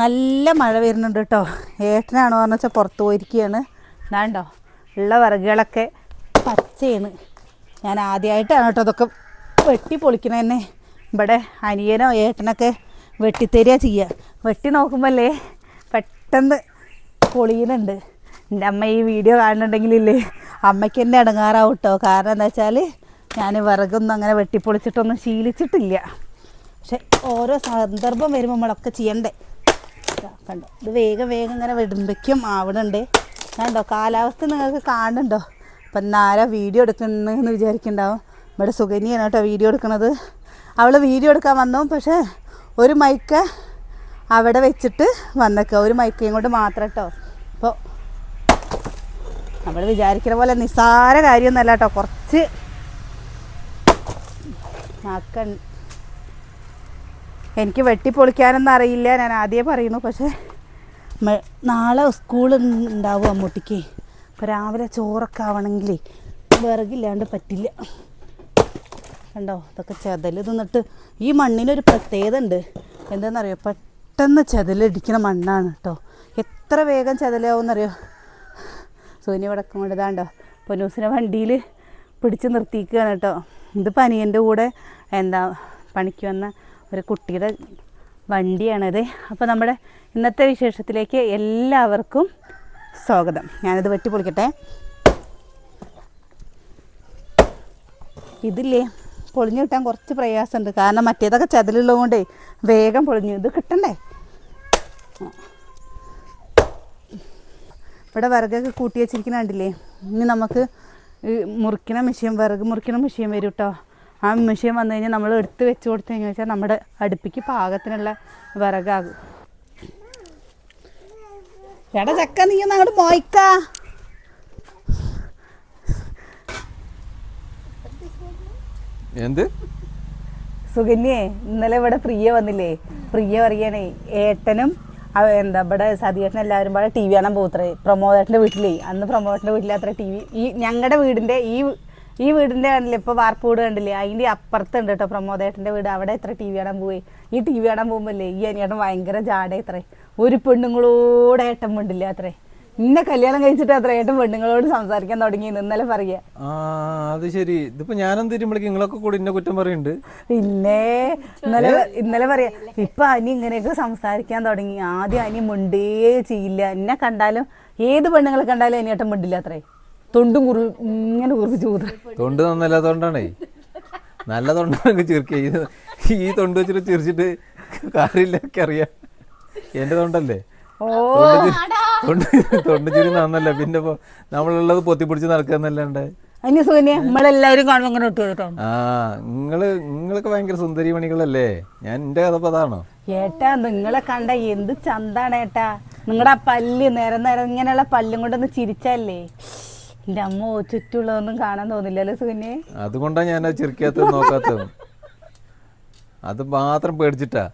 നല്ല മഴ വരുന്നുണ്ട് കേട്ടോ ഏട്ടനാണോ എന്ന് വെച്ചാൽ പുറത്ത് പോയിരിക്കുകയാണ് ഇതാണ്ടോ ഉള്ള വിറകുകളൊക്കെ പച്ചയാണ്. ഞാൻ ആദ്യമായിട്ടാണ് കേട്ടോ അതൊക്കെ വെട്ടി പൊളിക്കണ തന്നെ. ഇവിടെ അനിയനോ ഏട്ടനൊക്കെ വെട്ടിത്തരിക ചെയ്യുക വെട്ടി നോക്കുമ്പോഴല്ലേ പെട്ടെന്ന് പൊളിയുന്നുണ്ട്. എന്റെ അമ്മ ഈ വീഡിയോ കാണുന്നുണ്ടെങ്കിലില്ലേ അമ്മയ്ക്ക് എന്നെ ഇടങ്ങാറാവും കേട്ടോ കാരണം എന്താ വെച്ചാൽ ഞാൻ വിറകൊന്നും അങ്ങനെ വെട്ടിപ്പൊളിച്ചിട്ടൊന്നും ശീലിച്ചിട്ടില്ല. പക്ഷെ ഓരോ സന്ദർഭം വരുമ്പോൾ നമ്മളൊക്കെ ചെയ്യണ്ടേ. കണ്ടോ? ഇത് വേഗം വേഗം ഇങ്ങനെ വിടുമ്പയ്ക്കും ആവണുണ്ട്. കണ്ടോ? കാലാവസ്ഥ നിങ്ങൾക്ക് കാണുന്നുണ്ടോ? അപ്പം എന്നാരാ വീഡിയോ എടുക്കണമെന്ന് വിചാരിക്കുന്നുണ്ടാവും. ഇവിടെ സുഗനിയാണ് കേട്ടോ വീഡിയോ എടുക്കുന്നത്. അവൾ വീഡിയോ എടുക്കാൻ വന്നു പക്ഷേ ഒരു മൈക്ക് അവിടെ വെച്ചിട്ട് വന്നേക്കുക ഒരു മൈക്കയും കൊണ്ട് മാത്രം കേട്ടോ. അപ്പോൾ നമ്മൾ വിചാരിക്കുന്ന പോലെ നിസ്സാര കാര്യമൊന്നുമല്ല കേട്ടോ. കുറച്ച് ആക്കൺ എനിക്ക് വെട്ടിപ്പൊളിക്കാനൊന്നും അറിയില്ല. ഞാൻ ആദ്യമേ പറയുന്നു പക്ഷേ നാളെ സ്കൂൾ ഉണ്ടാവും അമ്മൂട്ടിക്ക്. അപ്പോൾ രാവിലെ ചോറൊക്കെ ആവണമെങ്കിൽ വിറകില്ലാണ്ട് പറ്റില്ല. കണ്ടോ? ഇതൊക്കെ ചെതൽ തിന്നിട്ട് ഈ മണ്ണിനൊരു പ്രത്യേകത ഉണ്ട് എന്താണെന്നറിയോ പെട്ടെന്ന് ചെതലടിക്കണ മണ്ണാണ് കേട്ടോ എത്ര വേഗം ചെതലാവുമെന്നറിയോ സൂര്യ വടക്കം കൊണ്ടതാണ്ടോ? പൊന്നൂസിനെ വണ്ടിയിൽ പിടിച്ച് നിർത്തിയിരിക്കുകയാണ് കേട്ടോ ഇത് പനിയന്റെ കൂടെ എന്താ പണിക്ക് വന്ന ഒരു കുട്ടിയുടെ വണ്ടിയാണിത്. അപ്പോൾ നമ്മുടെ ഇന്നത്തെ വിശേഷത്തിലേക്ക് എല്ലാവർക്കും സ്വാഗതം. ഞാനിത് വെട്ടി പൊളിക്കട്ടെ. ഇതില്ലേ? പൊളിഞ്ഞു കിട്ടാൻ കുറച്ച് പ്രയാസമുണ്ട്. കാരണം മറ്റേതൊക്കെ ചതിലുള്ളത് കൊണ്ടേ വേഗം പൊളിഞ്ഞു. ഇത് കിട്ടണ്ടേ? ഇവിടെ വിറകൊക്കെ കൂട്ടി വെച്ചിരിക്കുന്ന കണ്ടില്ലേ? ഇനി നമുക്ക് മുറിക്കണ മെഷീൻ വിറക് മുറിക്കണ മെഷീൻ വരും കേട്ടോ ആ മെഷീൻ വന്നു കഴിഞ്ഞാൽ നമ്മൾ എടുത്ത് വെച്ച് കൊടുത്തു കഴിഞ്ഞാൽ വെച്ചാൽ നമ്മുടെ അടുപ്പിക്ക് പാകത്തിനുള്ള വിറകാകും. എടാ ചക്ക നീ ഒന്ന് അങ്ങോട്ട് പോയിക്കാ എന്ത്? സുകന്യേ ഇന്നലെ ഇവിടെ പ്രിയ വന്നില്ലേ? പ്രിയ പറയണേ ഏട്ടനും എന്താ ഇവിടെ സതിയേട്ടനും എല്ലാവരും പാടെ ടി വി കാണാൻ പോത്രേ പ്രമോദേട്ടന്റെ വീട്ടിലേ. അന്ന് പ്രമോദേട്ടന്റെ വീട്ടിലെ അത്ര ടി വി. ഈ ഞങ്ങളുടെ വീടിന്റെ ഈ ഈ വീടിന്റെ കണ്ടില്ലേ ഇപ്പൊ വാർപ്പ് വീട് കണ്ടില്ലേ? അതിന്റെ അപ്പുറത്തുണ്ട് കേട്ടോ പ്രമോദേട്ടന്റെ വീട്. അവിടെ എത്ര ടി വി കാണാൻ പോയി? ഈ ടി വി കാണാൻ പോകുമ്പോല്ലേ ഈ അനിയേട്ടൻ ഭയങ്കര ജാട എത്രേ ഒരു പെണ്ണുങ്ങളോടെ ഏട്ടൻ വേണ്ടില്ല അത്രേ. ഇന്നെ കല്യാണം കഴിച്ചിട്ട് അത്ര ഏട്ടൻ പെണ്ണുങ്ങളോട് സംസാരിക്കാൻ തുടങ്ങി ഇന്നലെ പറയാ അത് ശരി. ഇതിപ്പോ ഞാനെന്ത് തരുമ്പോഴേക്ക് നിങ്ങളൊക്കെ കൂടി എന്നെ കുറ്റം പറയുന്നുണ്ട് പിന്നെ ഇന്നലെ ഇന്നലെ പറയാ ഇപ്പൊ അനി ഇങ്ങനെയൊക്കെ സംസാരിക്കാൻ തുടങ്ങി. ആദ്യം അനി മുണ്ടേ ചെയ്യില്ല. എന്നെ കണ്ടാലും ഏത് പെണ്ണുങ്ങളെ കണ്ടാലും അനിയേട്ടൻ മിണ്ടില്ല അത്രേ. തൊണ്ടും കുറു ഇങ്ങനെ കുറിച്ച് കൂത്ര തൊണ്ട് നന്നല്ലാത്തോണ്ടാണേ നല്ല തൊണ്ടാണെങ്കിൽ ചിരിക്കുക ഈ തൊണ്ട് വെച്ചിട്ട് ചിരിച്ചിട്ട് കാര്യമില്ലൊക്കെ അറിയാം. എന്റെ തൊണ്ടല്ലേ? ഓ. തൊണ്ട് തൊണ്ട് ചിരി നന്നല്ല. പിന്നെ ഇപ്പൊ നമ്മളുള്ളത് പൊത്തിപ്പിടിച്ച് നടക്കാന്നല്ലാണ്ട്. അനി സുഖന്യ നമ്മളെല്ലാവരും കാണുമ്പോൾ അങ്ങനെ ഇട്ടു കേട്ടോ ആ നിങ്ങൾ നിങ്ങളൊക്കെ ഭയങ്കര സുന്ദരി മണികളല്ലേ? ഞാൻ എന്റെ കഥ അതാണോ? ഏട്ടാ നിങ്ങളെ കണ്ട എന്ത് ചന്താണ് ഏട്ടാ? നിങ്ങളുടെ ആ പല്ല് നേരം നേരം ഇങ്ങനെയുള്ള പല്ലും കൊണ്ടൊന്ന് ചിരിച്ചല്ലേ എന്റെ അമ്മ ചുറ്റുള്ളതൊന്നും കാണാൻ തോന്നില്ലല്ലോ സുഖന്യെ അതുകൊണ്ടാ ഞാൻ ചിരിക്കാത്ത നോക്കാത്തത്. അത് മാത്രം പേടിച്ചിട്ടാ?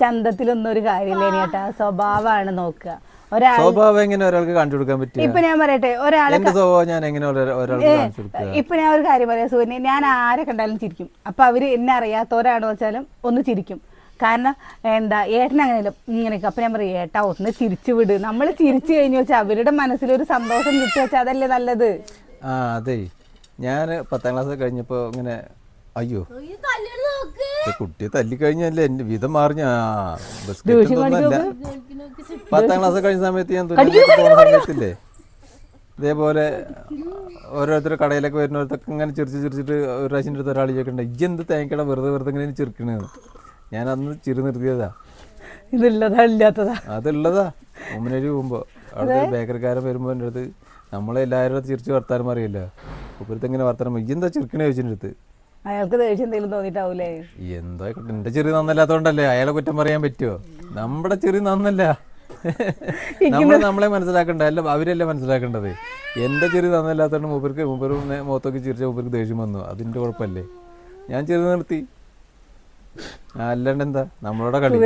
ചന്തത്തിലൊന്നും ഒരു കാര്യമില്ല ചേട്ടാ സ്വഭാവമാണ് നോക്കുക. ഒരാൾ സ്വഭാവം എങ്ങനെ ഒരാൾക്ക് കാണിച്ചു കൊടുക്കാൻ പറ്റും ഇപ്പൊ ഞാൻ പറയട്ടെ ഒരാളെ എന്റെ സ്വഭാവം ഞാൻ എങ്ങനെ ഒരാ- ഒരാൾക്ക് കാണിച്ചു കൊടുക്കുക? ഇപ്പൊ ഞാൻ ഒരു കാര്യം പറയാം സൂര്യനെ ഞാൻ ആരെ കണ്ടാലും ചിരിക്കും. അപ്പൊ അവർ എന്നെ അറിയാത്തവരാണോ വെച്ചാലും ഒന്ന് ചിരിക്കും. കാരണം എന്താ ഏട്ടൻ അങ്ങനെയല്ല ഇങ്ങനെയൊക്കെ. അപ്പൊ ഞാൻ പറയും ഏട്ടാ ഒന്ന് ചിരിച്ചു വിട്. നമ്മൾ ചിരിച്ചു കഴിഞ്ഞു വെച്ചാൽ അവരുടെ മനസ്സിലൊരു സന്തോഷം കിട്ടി വെച്ചാൽ അതല്ലേ നല്ലത്. ആ അതെ. ഞാൻ പത്താം ക്ലാസ് കഴിഞ്ഞപ്പോ ഇങ്ങനെ അയ്യോ കുട്ടിയെ തല്ലിക്കഴിഞ്ഞല്ലേ എന്റെ വിധം മാറിഞ്ഞ പത്താം ക്ലാസ് കഴിഞ്ഞ സമയത്ത് ഞാൻ തുടങ്ങിയില്ലേ പോകുന്ന സമയത്തില്ലേ ഇതേപോലെ ഓരോരുത്തർ കടയിലൊക്കെ വരുന്നവരത്തൊക്കെ ഇങ്ങനെ ചിരിച്ച് ചിരിച്ചിട്ട് ഒരു പ്രാവശ്യം അടുത്ത് ഒരാൾ ചോദിക്കണ്ട ഇജ്ജ് എന്ത് തേങ്ങക്കട വെറുതെ വെറുതെ ഇങ്ങനെ ചിരിക്കണേന്ന് ഞാൻ അന്ന് ചിരി നിർത്തിയതാ. ഇതുള്ളതാ ഇല്ലാത്തതാ അതുള്ളതാ ഉമ്മനേരി പോകുമ്പോ അവിടെ ബേക്കറിക്കാരൻ വരുമ്പോ എന്റെ അടുത്ത് നമ്മളെ എല്ലാവരും അടുത്ത് ചിരിച്ച് വർത്താനം അറിയില്ല ഇപ്പോഴത്തെ ഇങ്ങനെ വർത്താനം എന്താ ചിരിക്കണേ ചോദിച്ചിട്ട് അയാൾക്ക് ദേഷ്യം എന്തെങ്കിലും തോന്നിട്ടാവൂലേ എന്താ എന്റെ ചെറിയ നന്നല്ലാത്തോണ്ടല്ലേ? അയാളെ കുറ്റം പറയാൻ പറ്റുമോ നമ്മുടെ ചെറിയ നന്നല്ല. നമ്മൾ നമ്മളെ മനസ്സിലാക്കണ്ട. അല്ല അവരല്ലേ മനസ്സിലാക്കേണ്ടത്? എന്റെ ചെറിയ നന്നല്ലാത്തോണ്ട് മൂപ്പർക്ക് മൂപ്പർ മുഖത്തൊക്കെ ചിരിച്ച മൂപ്പർക്ക് ദേഷ്യം വന്നു. അതിന്റെ കുഴപ്പമല്ലേ? ഞാൻ ചെറിയ നിർത്തി. അല്ലാണ്ട് എന്താ നമ്മളോടെ കളി.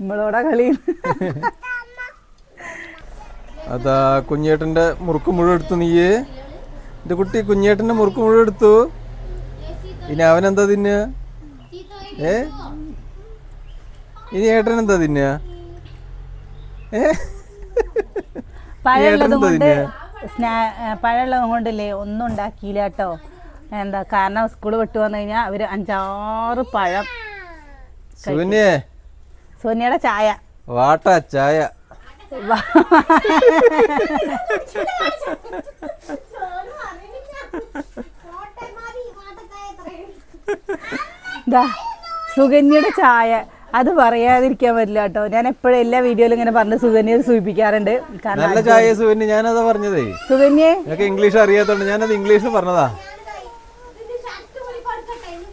നമ്മളോടാ കളി. അതാ കുഞ്ഞേട്ടന്റെ മുറുക്ക് മുഴുവൻ എടുത്തു നീയേ. എന്റെ കുട്ടി കുഞ്ഞേട്ടന്റെ മുറുക്ക് മുഴുവൻ എടുത്തു. ഇനി അവനെന്താ തിന്ന ഏ? ഇനി ഏട്ടൻ എന്താ തിന്ന ഏ? പഴമുള്ളതും ഏട്ടനെന്താ കൊണ്ട് തിന്നുക? സ്നാ ഏ, പഴമുള്ളതും കൊണ്ടില്ലേ ഒന്നും ഉണ്ടാക്കിയില്ല കേട്ടോ. എന്താ കാരണം സ്കൂൾ വിട്ടു വന്നു കഴിഞ്ഞാൽ അവർ അഞ്ചാറ് പഴം സുകന്യേ സോനിയുടെ ചായ. വാട്ട ചായ. ദാ സുകന്യയുടെ ചായ. അത് പറയാതിരിക്കാൻ പറ്റില്ല കേട്ടോ. ഞാൻ എപ്പോഴും എല്ലാ വീഡിയോയിലും ഇങ്ങനെ പറഞ്ഞ് സുകന്യ സൂചിപ്പിക്കാറുണ്ട്. നല്ല ചായ സുകന്യ ഞാനതാ പറഞ്ഞതേ. സുകന്യെ ഇംഗ്ലീഷ് അറിയാത്തോണ്ട് ഞാനത് ഇംഗ്ലീഷ് പറഞ്ഞതാ.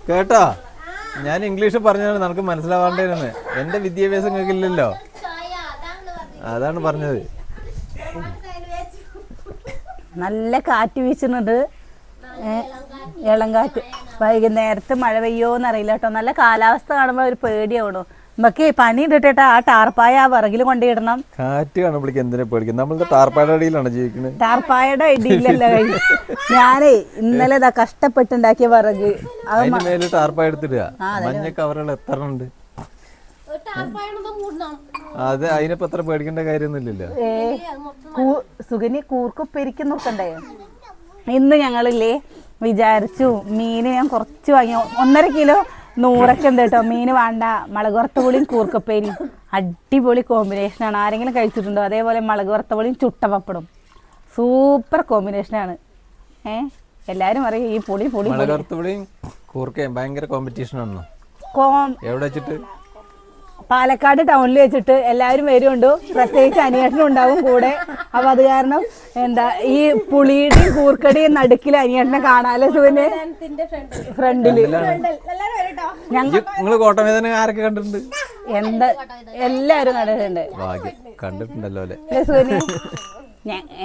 കേട്ടോ? ഞാൻ ഇംഗ്ലീഷ് പറഞ്ഞാണ് നമുക്ക് മനസ്സിലാവാണ്ടിരുന്നത് എന്റെ വിദ്യാഭ്യാസം കേൾക്കില്ലല്ലോ അതാണ് പറഞ്ഞത്. നല്ല കാറ്റ് വീശുന്നുണ്ട്. ഇളം കാറ്റ്. വൈകുന്നേരത്ത് മഴ പെയ്യോന്നറിയില്ല കേട്ടോ. നല്ല കാലാവസ്ഥ കാണുമ്പോൾ ഒരു പേടിയാവണു. നമുക്ക് പണി ഇട്ടിട്ടാ ആ ടാർപ്പായ ആ വിറകിൽ കൊണ്ടിടണം. കാറ്റ് കാണുമ്പോഴേക്ക് എന്തിനാ പേടിക്കും നമ്മളുടെ ടാർപ്പായുടെ അടിയിലാണ് ജീവിക്കുന്നത്? ടാർപ്പായുടെ ഇടിയില്ലല്ലോ. ഞാനേ ഇന്നലെ ഇതാ കഷ്ടപ്പെട്ടുണ്ടാക്കിയ വിറക്. മേലെ ടാർപ്പായ എടുത്തിടുക. മഞ്ഞ കവറുകൾ എത്ര ഉണ്ട് അത് അതിനിപ്പോ അത്ര പേടിക്കേണ്ട കാര്യമൊന്നുമില്ലല്ലോ. സുഗന്യ കൂർക്കുപ്പരിക്ക് നോക്കണ്ടേ ഇന്ന് ഞങ്ങളില്ലേ വിചാരിച്ചു മീന് ഞാൻ കുറച്ച് വാങ്ങി. ഒന്നര കിലോ നൂറൊക്കെ ഉണ്ട് കേട്ടോ. മീൻ വേണ്ട മുളക് വറുത്ത പുളിയും കൂർക്കപ്പേരിയും. അടിപൊളി കോമ്പിനേഷനാണ് ആരെങ്കിലും കഴിച്ചിട്ടുണ്ടോ? അതേപോലെ മുളക് വറുത്ത പുളിയും ചുട്ട പപ്പടും സൂപ്പർ കോമ്പിനേഷനാണ് ഏ? എല്ലാവരും പറയും ഈ പൊളി പൊളി കൂർക്കയും ഭയങ്കര കോമ്പറ്റീഷൻ ആണ് എവിടെ വെച്ചിട്ട്? പാലക്കാട് ടൗണിൽ വെച്ചിട്ട് എല്ലാവരും വരുന്നുണ്ട്. പ്രത്യേകിച്ച് അനിയേട്ടനും ഉണ്ടാവും കൂടെ. അപ്പൊ അത് കാരണം എന്താ ഈ പുളിയുടെയും കൂർക്കടിയും നടുക്കിൽ അനിയേട്ടനെ കാണാലോ സുവിനെ ഫ്രണ്ടിൽ. ഞങ്ങൾ നിങ്ങൾ കോട്ടമേതനെ ആരൊക്കെ കണ്ടിട്ടുണ്ട്? എന്താ എല്ലാരും കണ്ടിട്ടുണ്ട്. കണ്ടിട്ടുണ്ടല്ലോ അല്ലേ? സുവിന്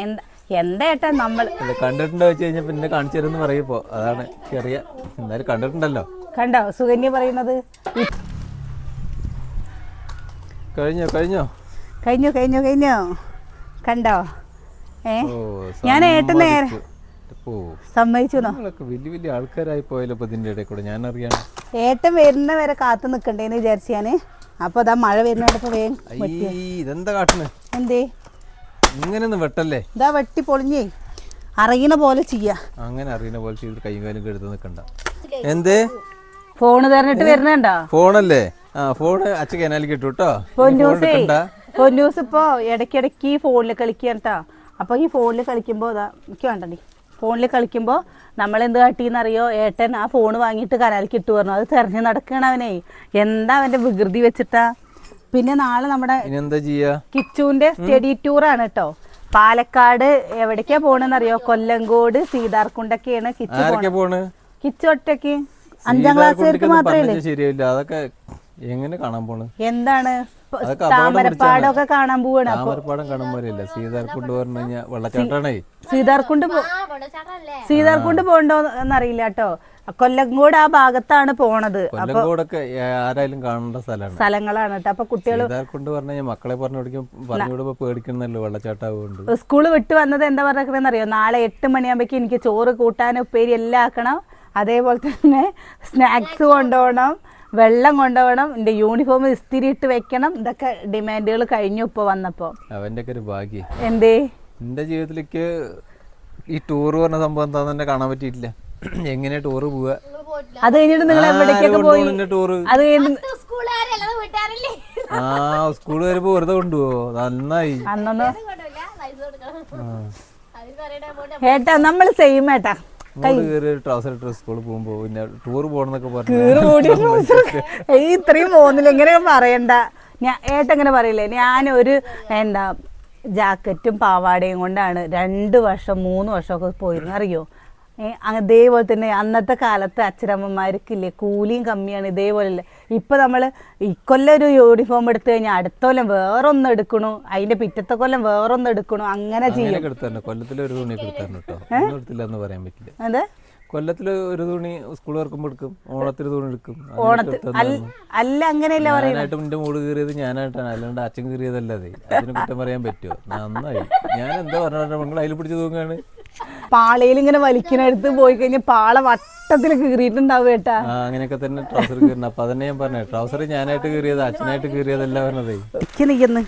എന്താ എന്താ ഏട്ടാ നമ്മൾ കണ്ടിട്ടുണ്ടോ വെച്ച് കഴിഞ്ഞാൽ പിന്നെ കാണിച്ചു തരുമെന്ന് പറയപ്പോ അതാണ് ചെറിയ എന്തായാലും കണ്ടിട്ടുണ്ടല്ലോ. കണ്ടോ സുകന്യ പറയുന്നത്? കഴിഞ്ഞോ കഴിഞ്ഞോ? കഴിഞ്ഞു കഴിഞ്ഞു കഴിഞ്ഞു. കണ്ടോ? ഏ? ഞാൻ ഏട്ടൻ നേരെ സമ്മതിച്ചു. ഓ. സമ്മതിച്ചു എന്നോ? നിങ്ങളൊക്കെ വലിയ വലിയ ആൾക്കാരായി പോയല്ലോ ഇപ്പൊ ഇതിന്റെ ഇടയിൽ കൂടെ. ഞാൻ അറിയാം ഏട്ടൻ വരുന്ന വരെ കാത്തു നിൽക്കണ്ടേന്ന് വിചാരിച്ചു ഞാൻ. അപ്പൊ അതാ മഴ വരുന്നോടൊപ്പം വേഗം ഇതെന്താ കാട്ടുന്നത് എന്തേ? ഇങ്ങനെയൊന്നും വെട്ടല്ലേ? ഇതാ വെട്ടി പൊളിഞ്ഞേ. അറിയണ പോലെ ചെയ്യാ. അങ്ങനെ അറിയണ പോലെ ചെയ്ത് കൈയും കാലും കെടുത്ത് നിൽക്കണ്ട എന്തേ? ഫോണ് തരണിട്ട് വരുന്നുണ്ടോ? ഫോണല്ലേ? ഫോണ് അച്ഛ കനാലിക്ക് ഇട്ടു കേട്ടോ പൊന്നൂസേ പൊന്നൂസ് ഇപ്പൊ ഇടയ്ക്കിടയ്ക്ക് ഫോണിൽ കളിക്കാൻ കേട്ടോ അപ്പൊ ഈ ഫോണിൽ കളിക്കുമ്പോ ഇതാ എനിക്ക് വേണ്ടടി. ഫോണിൽ കളിക്കുമ്പോ നമ്മൾ എന്ത് കാട്ടിന്നറിയോ? ഏട്ടൻ ആ ഫോൺ വാങ്ങിയിട്ട് കനാലിക്ക് ഇട്ടു പറഞ്ഞു അത് തെരഞ്ഞു നടക്കണം അവനെ. എന്താ അവന്റെ വികൃതി വെച്ചിട്ടാ? പിന്നെ നാളെ നമ്മുടെ എന്താ ചെയ്യാ? കിച്ചുവിന്റെ സ്റ്റഡി ടൂർ ആണ് കേട്ടോ പാലക്കാട് എവിടേക്കാ പോണെന്നറിയോ? കൊല്ലങ്കോട് സീതാർകുണ്ടൊക്കെയാണ് കിച്ചു പോണ്? കിച്ചു ഒറ്റയ്ക്ക് അഞ്ചാം ക്ലാസ്സുകാർക്ക് മാത്രമേ അതൊക്കെ എങ്ങനെ കാണാൻ പോണ്? എന്താണ്? താമരപ്പാടമൊക്കെ കാണാൻ പോവാണ്. താമരപ്പാടം കാണാൻ പോലെയല്ല സീതാർകുണ്ട് പറഞ്ഞു കഴിഞ്ഞാൽ വെള്ളച്ചാട്ടാണേ. സീതാർകുണ്ട് സീതാർകുണ്ട് പോകണ്ടോ എന്നറിയില്ല കേട്ടോ. കൊല്ലങ്കോട് ആ ഭാഗത്താണ് പോണത്. കൊല്ലങ്കോടൊക്കെ ആരായാലും കാണേണ്ട സ്ഥലമാണ്. സ്ഥലങ്ങളാണ് കേട്ടോ. അപ്പൊ കുട്ടികൾ സീതാർക്കുണ്ട് പറഞ്ഞു മക്കളെ പറഞ്ഞു കൊടുക്കും പറഞ്ഞു പേടിക്കണല്ലോ വെള്ളച്ചാട്ടാവുകൊണ്ട് സ്കൂൾ വിട്ട് വന്നത് എന്താ പറഞ്ഞറിയോ അറിയോ നാളെ എട്ട് മണിയാകുമ്പോ എനിക്ക് ചോറ് കൂട്ടാനും ഉപ്പേരി എല്ലാം ആക്കണം. അതേപോലെ തന്നെ സ്നാക്സ് കൊണ്ടുപോകണം വെള്ളം കൊണ്ടുപോകണം എന്റെ യൂണിഫോം ഇസ്തിരി ഇട്ട് വെക്കണം ഇതൊക്കെ ഡിമാൻഡുകൾ കഴിഞ്ഞു ഇപ്പോൾ വന്നപ്പോൾ അവന്റെ ഒക്കെ ഒരു ഭാഗ്യം. എന്തേ? എന്റെ ജീവിതത്തിലേക്ക് ഈ ടൂർ പറഞ്ഞ സംഭവം എന്താന്ന് തന്നെ കാണാൻ പറ്റിയിട്ടില്ല. എങ്ങനെ ടൂർ പോവുക? അത് കഴിഞ്ഞിട്ട് നിങ്ങൾ എവിടേക്കൊക്കെ പോയി? ടൂറ് അത് കഴിഞ്ഞിട്ട് ആ സ്കൂൾ വരുമ്പോ വെറുതെ കൊണ്ടുപോവോ? നന്നായി. അന്നോ ഏട്ടാ നമ്മൾ സെയിം ഏട്ടാ. ഇത്രയും പോകുന്നില്ല ഇങ്ങനെ പറയണ്ട? ഞാൻ ഏട്ടങ്ങനെ പറയില്ലേ? ഞാനൊരു എന്താ ജാക്കറ്റും പാവാടയും കൊണ്ടാണ് രണ്ട് വർഷം മൂന്ന് വർഷമൊക്കെ പോയിരുന്നു. അറിയോ? ഏ, അതേപോലെ തന്നെ അന്നത്തെ കാലത്ത് അച്ഛനമ്മമാർക്കില്ലേ കൂലിയും കമ്മിയാണ് ഇതേപോലെ അല്ലേ ഇപ്പം നമ്മൾ ഇക്കൊല്ലം ഒരു യൂണിഫോം എടുത്തു കഴിഞ്ഞാൽ അടുത്ത കൊല്ലം വേറൊന്ന് എടുക്കണു അതിന്റെ പിറ്റത്തെ കൊല്ലം വേറൊന്ന് എടുക്കണു അങ്ങനെ ചെയ്യും. തുണിയൊക്കെ എടുത്തായിരുന്നു കേട്ടോ. പറയാൻ പറ്റില്ല. അതെ കൊല്ലത്തിൽ ഒരു തുണി സ്കൂൾ തുറക്കുമ്പോൾ എടുക്കും ഓണത്തിന് തുണി എടുക്കും. അല്ല അങ്ങനെയല്ല ഞാനായിട്ടും എന്റെ മൂട് കീറിയത് ഞാനായിട്ടാണ്. അല്ലാണ്ട് അച്ഛൻ കീറിയതല്ലേ അതിന് കുറ്റം പറയാൻ പറ്റുമോ? നന്നായി. ഞാൻ എന്താ പറഞ്ഞു നിങ്ങൾ അതിൽ പിടിച്ച് തൂങ്ങാണ്. പാളയിൽ ഇങ്ങനെ വലിക്കണടുത്ത് പോയി കഴിഞ്ഞാൽ പാള വട്ടത്തിൽ കീറിയിട്ടുണ്ടാവും ഏട്ടാ. അങ്ങനെയൊക്കെ തന്നെ ട്രൗസർ കീറണം. അപ്പൊ അതന്നെ ഞാൻ പറഞ്ഞേ ട്രൗസർ ഞാനായിട്ട് കീറിയത് അച്ഛനായിട്ട് കീറിയതല്ല പറഞ്ഞത്. നിൽക്കുന്നു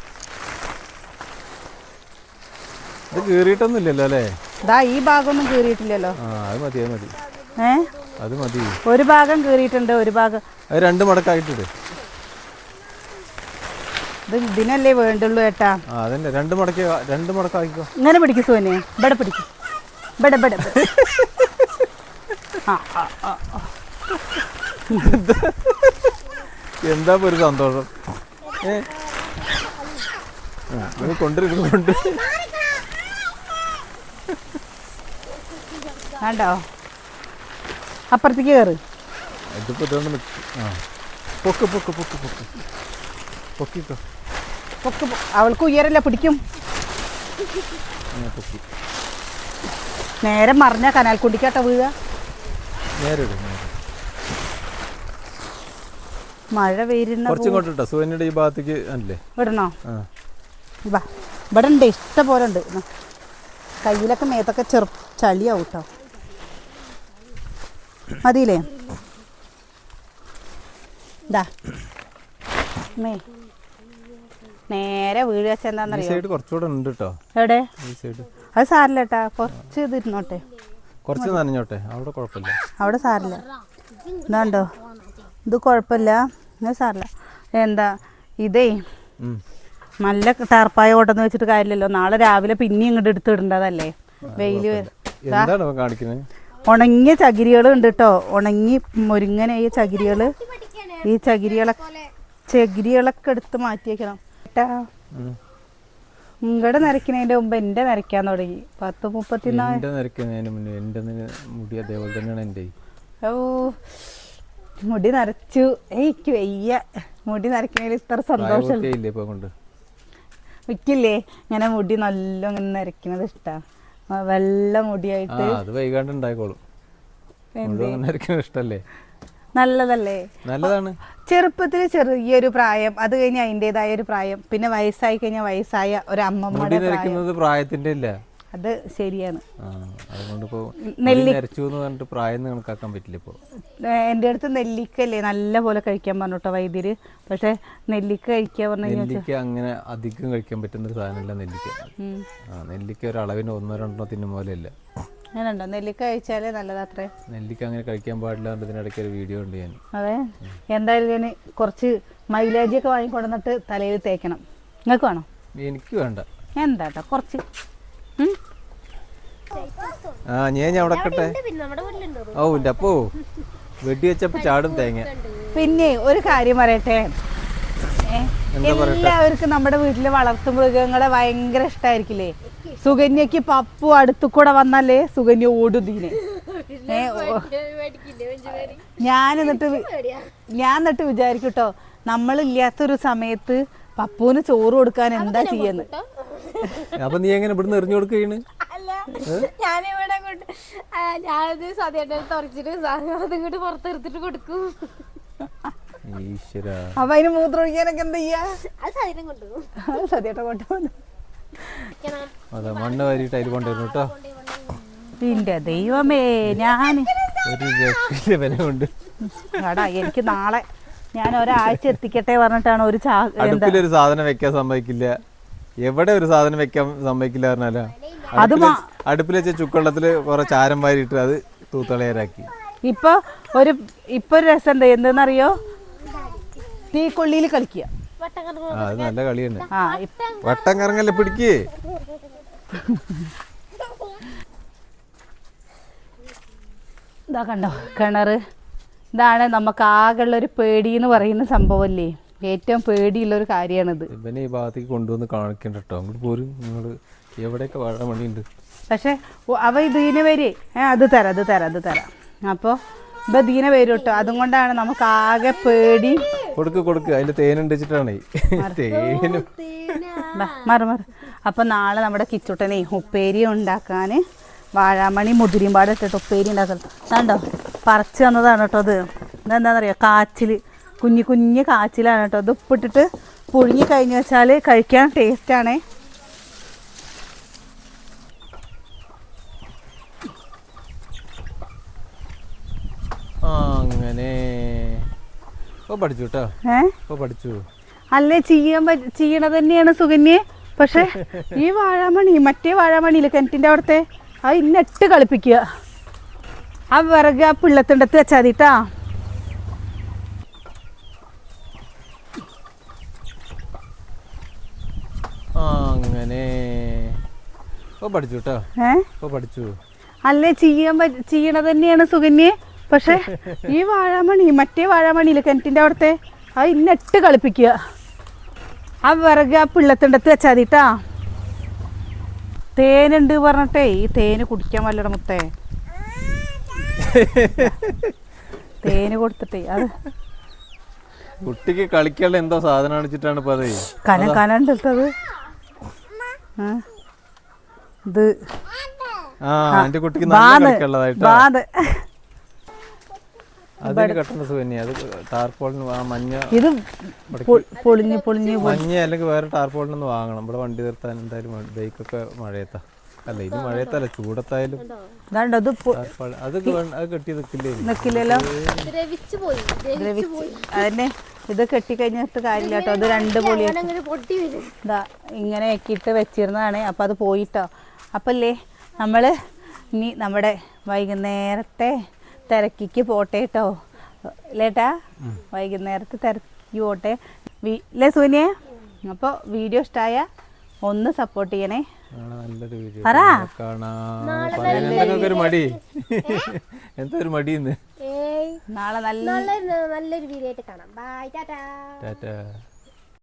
ഇത് കീറിയിട്ടൊന്നുമില്ലല്ലോ അല്ലേ? ദാ ഈ ഭാഗമൊന്നും കീറിയിട്ടില്ലല്ലോ. ആ അത് മതി അത് മതി. ഏ? അത് മതി. ഒരു ഭാഗം കീറിയിട്ടുണ്ട് ഒരു ഭാഗം. അത് രണ്ട് മടക്കായിട്ടുണ്ട് ഇത് ഇതിനല്ലേ വേണ്ടുള്ളൂ ഏട്ടാ. ആ അതന്നെ. രണ്ട് മടക്കി രണ്ട് മടക്കാക്കിക്കോ. ഇങ്ങനെ പിടിക്കും സോനെ ഇവിടെ പിടിക്കും. ഇവിടെ ഇവിടെ. എന്താ ഒരു സന്തോഷം? ഏ? ആ, ഇത് കൊണ്ടുവരും ഇത് കൊണ്ട് കണ്ടോ അപ്പുറത്തേക്ക് കയറ് നിക്ക്. ആ. പൊക്ക് പൊക്ക് പൊക്ക് പൊക്ക്. പൊക്കിക്കോ. പൊക്ക് അവൾക്ക് ഉയരല്ല പിടിക്കും. പൊക്കി. നേരെ മറിഞ്ഞ കനാൽ കുണ്ടിക്കാട്ട വീഴ മഴ പെയ്യുന്ന കുറച്ചും ഇങ്ങോട്ട് ഇട്ടോ സൂര്യന്റെ ഈ ഭാഗത്തേക്ക് അല്ലേ ഇടണോ വാ ഇവിടെ ഉണ്ട് ഇഷ്ടപോലെ ഉണ്ട്. കയ്യിലൊക്കെ മേത്തൊക്കെ ചെറു ചളിയാവും കേട്ടോ മതിയില്ലേ? ഇതാ മേ. നേരെ വീട് വെച്ച ഈ സൈഡ് കുറച്ചുകൂടെ ഉണ്ട് കേട്ടോ എവിടെ? ഈ സൈഡ് അത് സാരില്ല കേട്ടാ കുറച്ച് ഇത് ഇരുന്നോട്ടെ കുറച്ച് നനഞ്ഞോട്ടെ. അവിടെ കുഴപ്പമില്ല അവിടെ സാരില്ല. ഇതാണ്ടോ. ഇത് കുഴപ്പമില്ല ഇത് സാരില്ല. എന്താ ഇതേ നല്ല ടർപ്പായ ഓട്ടം വെച്ചിട്ട് കാര്യമില്ലല്ലോ നാളെ രാവിലെ പിന്നെ ഇങ്ങോട്ട് എടുത്തിടേണ്ടതല്ലേ വെയിൽ കാണിക്കുന്നത് ഉണങ്ങിയ ചകിരികൾ ഉണ്ട് കേട്ടോ ഉണങ്ങി മുരിങ്ങനായ ചകിരികൾ ഈ ചകിരികളൊക്കെ ചകിരികളൊക്കെ എടുത്ത് മാറ്റി വെക്കണം ഏട്ടാ ഉം. ഇങ്ങടെ നിരക്കുന്നതിന്റെ മുമ്പ് എന്റെ നിരക്കാൻ തുടങ്ങി. പത്ത് മുപ്പത്തിനാല് എന്റെ നിരക്കുന്നതിന് മുന്നേ മുടി അതേപോലെ തന്നെയാണ് എന്റെ ഓ മുടി നരച്ചു. എനിക്ക് വയ്യ. മുടി നരക്കുന്നതിൽ ഇത്ര സന്തോഷം. വിക്കില്ലേ ഇങ്ങനെ മുടി നല്ല ഇങ്ങനെ നരക്കുന്നത് ഇഷ്ടാ. വെള്ള മുടിയായിട്ട്. അത് വൈകാണ്ട് ഉണ്ടായിക്കോളും. ഇഷ്ടല്ലേ? നല്ലതല്ലേ? നല്ലതാണ്. ചെറുപ്പത്തിൽ ചെറിയൊരു പ്രായം അത് കഴിഞ്ഞ് അതിന്റെതായ ഒരു പ്രായം പിന്നെ വയസ്സായി കഴിഞ്ഞാൽ വയസ്സായ ഒരു അമ്മമ്മയുടെ പ്രായത്തിന്റെ ഇല്ല. അത് ശരിയാണ്. പറഞ്ഞിട്ട് എന്റെ അടുത്ത് നെല്ലിക്കല്ലേ നല്ല പോലെ കഴിക്കാൻ പറഞ്ഞു കേട്ടോ വൈദ്യര്. പക്ഷെ നെല്ലിക്ക കഴിക്കുക പറഞ്ഞു നെല്ലിക്ക അങ്ങനെ അധികം കഴിക്കാൻ പറ്റുന്ന സാധനമല്ല നെല്ലിക്ക. നെല്ലിക്ക ഒരു അളവിന് ഒന്നോ രണ്ടോ തിന്നും പോലെയല്ല. അങ്ങനെയുണ്ടോ നെല്ലിക്ക കഴിച്ചാലേ നല്ലതാത്രേ നെല്ലിക്ക അങ്ങനെ കഴിക്കാൻ പാടില്ല എന്ന് ഇതിനിടയ്ക്ക് ഒരു വീഡിയോ ഉണ്ട് ഞാൻ. അതെ? എന്തായാലും ഞാൻ കുറച്ച് മൈലേജ് ഒക്കെ വാങ്ങിക്കൊണ്ടുവന്നിട്ട് തലയിൽ തേക്കണം. നിങ്ങൾക്ക് വേണോ? എനിക്ക് വേണ്ട. എന്താട്ടോ കുറച്ച്? ആ ഞാൻ ഞാൻ അവിടെ കട്ടെ പിന്നെ നമ്മുടെ വീട്ടിലുണ്ടോ. ഓ എന്റെ അപ്പോ വെടി വെച്ചപ്പോ ചാടും തേങ്ങ. പിന്നെ ഒരു കാര്യം പറയട്ടെ. എല്ലാവർക്കും നമ്മുടെ വീട്ടിൽ വളർത്തു മൃഗങ്ങളെ ഭയങ്കര ഇഷ്ടായിരിക്കില്ലേ? സുകന്യക്ക് പപ്പു അടുത്തു കൂടെ വന്നാലേ സുകന്യ ഓടുതീനെ. ഞാൻ എന്നിട്ട് ഞാൻ എന്നിട്ട് വിചാരിക്കും കേട്ടോ നമ്മളില്ലാത്തൊരു സമയത്ത് പപ്പുവിന് ചോറ് കൊടുക്കാൻ എന്താ ചെയ്യുന്നത് അപ്പൊ നീ എങ്ങനെ ഇവിടുന്ന് എറിഞ്ഞു കൊടുക്കുകയാണ് ഞാനിവിടെ ഞാനത് സദ്യയുടെ തുറച്ചിട്ട് സാധനം അതിങ്ങോട്ട് പുറത്തെടുത്തിട്ട് കൊടുക്കും. അപ്പൊ അതിന് മൂത്രം ഒഴിക്കാനൊക്കെ എന്താ ചെയ്യാ? അത് സദ്യം കൊണ്ടുപോകും സദ്യയുടെ കൊണ്ടുപോകുന്നു അതെ മണ്ണ് വാരിയിട്ട് അതിൽ കൊണ്ടുവരുന്നു കേട്ടോ. എന്റെ ദൈവമേ ഞാൻ ഒരു വില കൊണ്ട് എടാ എനിക്ക് നാളെ ഞാൻ ഒരാഴ്ച എത്തിക്കട്ടെ പറഞ്ഞിട്ടാണ് ഒരു അടുപ്പിലൊരു സാധനം വെക്കാൻ സമ്മതിക്കില്ല. എവിടെ ഒരു സാധനം വെക്കാൻ സമ്മതിക്കില്ല പറഞ്ഞാലോ? അടുപ്പിൽ അടുപ്പിൽ വെച്ച ചുക്കള്ളത്തിൽ കുറെ ചാരം വാരിയിട്ട് അത് തൂത്തളയരാക്കി. ഇപ്പൊ ഒരു ഇപ്പൊ ഒരു രസം എന്താ? എന്തെന്നറിയോ? തീക്കൊള്ളിയിൽ കളിക്കുക. അത് നല്ല കളിയാണ്. ആ ഇപ്പ- വട്ടം കറങ്ങല്ലേ പിടിക്കേ? ഇതാ കണ്ടോ കിണറ്. ഇതാണ് നമുക്ക് ആകെയുള്ള ഒരു പേടി എന്ന് പറയുന്ന സംഭവമല്ലേ? ഏറ്റവും പേടിയുള്ള ഒരു കാര്യമാണിത്. ഇവനെ ഈ ഭാഗത്തേക്ക് കൊണ്ടുവന്ന് കാണിക്കണ്ട കേട്ടോ അങ്ങോട്ട് പോരും നിങ്ങൾ എവിടെയൊക്കെ വാഴ മണിയുണ്ട് പക്ഷെ ഒ- അവ ഇതിനെ വരെ ഏ അത് തരാം അത് തരാം അത് തരാം. അപ്പോൾ ഇപ്പം ഇതിനെ വരും കേട്ടോ. അതും കൊണ്ടാണ് നമുക്ക് ആകെ പേടി കൊടുക്ക് കൊടുക്ക്. അതിൽ തേനുണ്ടിച്ചിട്ടാണ് തേനും. മറ മറ അപ്പൊ നാളെ നമ്മുടെ കിച്ചുട്ടനെ ഉപ്പേരി ഉണ്ടാക്കാന് വാഴാമണി മുതിരിമ്പാട് ഇട്ടിട്ട് ഉപ്പേരി ഉണ്ടാക്കുന്നത് കണ്ടോ? പറിച്ച് വന്നതാണ് കേട്ടോ അത്. ഇതെന്താണെന്നറിയോ കാച്ചിൽ കുഞ്ഞു കുഞ്ഞു കാച്ചിലാണ് കേട്ടോ. അത് ഉപ്പിട്ടിട്ട് പുഴുങ്ങി കഴിഞ്ഞ് വെച്ചാൽ കഴിക്കാൻ ടേസ്റ്റാണേ അങ്ങനെ. പഠിച്ചു കേട്ടോ ഏ? ഇപ്പൊ പഠിച്ചു. അല്ലേ ചെയ്യാൻ പറ്റ ചെയ്യണത് തന്നെയാണ് സുകന്യെ. പക്ഷെ ഈ വാഴമണി മറ്റേ വാഴാമണിയില്ലേ കിണറ്റിന്റെ അവിടുത്തെ? അത് ഇന്നിട്ട് കളിപ്പിക്കുക. ആ വിറക് ആ പിള്ളത്തിണ്ടത്ത് വെച്ചാൽ മതിട്ടാ അങ്ങനെ. പഠിച്ചു കേട്ടോ ഏ? ഇപ്പൊ പഠിച്ചു. അല്ലേ ചെയ്യാൻ പറ്റ ചെയ്യണത് തന്നെയാണ് സുകന്യെ. പക്ഷെ ഈ വാഴമണി മറ്റേ വാഴാമണിയില്ലേ കിണറ്റിന്റെ അവിടുത്തെ? ആ ഇന്നിട്ട് കളിപ്പിക്കുക. ആ വിറക് ആ പിള്ളത്തിണ്ടത്ത് വെച്ചാൽ മതിട്ടാ തേനുണ്ട് പറഞ്ഞിട്ടേ ഈ തേന് കുടിക്കാൻ വല്ലട മുത്തേ. തേന് കൊടുത്തിട്ടേ അത്. കുട്ടിക്ക് കളിക്കാനുള്ള എന്തോ സാധനം അടിച്ചിട്ടാണ് ഇപ്പൊ അത്. കനം കനണ്ട് എടുത്തത്. ഇത്. ആ എന്റെ കുട്ടിക്ക് നല്ല കളിക്കാനുള്ളതായിട്ടാണ് അതിന് കെട്ടുന്ന സുകന്യ അത് ടാർപോളിന് മഞ്ഞ ഇത് പൊളിഞ്ഞ് പൊളിഞ്ഞ് മഞ്ഞ അല്ലെങ്കിൽ വേറെ ടാർപോളിനൊന്ന് വാങ്ങണം. ഇവിടെ വണ്ടി നിർത്താൻ എന്തായാലും ബൈക്കൊക്കെ മഴയത്താ. അല്ല ഇത് മഴയത്തല്ല ചൂടത്തായാലും അത് കെട്ടി നിക്കില്ലല്ലോ. അതന്നെ. ഇത് കെട്ടിക്കഴിഞ്ഞിട്ട് കാര്യമില്ല കേട്ടോ. അത് രണ്ട് പൊളി ഇതാ ഇങ്ങനെ ആക്കിയിട്ട് വെച്ചിരുന്നതാണ്. അപ്പം അത് പോയിട്ടോ. അപ്പം അല്ലേ നമ്മൾ ഇനി നമ്മുടെ വൈകുന്നേരത്തെ തിരക്കിക്ക് പോട്ടെ കേട്ടോ ലേട്ടാ വൈകുന്നേരത്ത് തിരക്കിക്ക് പോട്ടെ. വീ- അല്ലേ സൂന്യെ? അപ്പോൾ വീഡിയോ ഇഷ്ടമായ ഒന്ന് സപ്പോർട്ട് ചെയ്യണേ. നാളെ നല്ലൊരു വീഡിയോ എന്തൊക്കെ മടി എന്താ ഒരു മടി? ഇന്ന് ഏയ്. നാളെ നല്ല നല്ലൊരു നല്ലൊരു വീഡിയോ ആയിട്ട് കാണാം. Bye tata. ടാറ്റാ.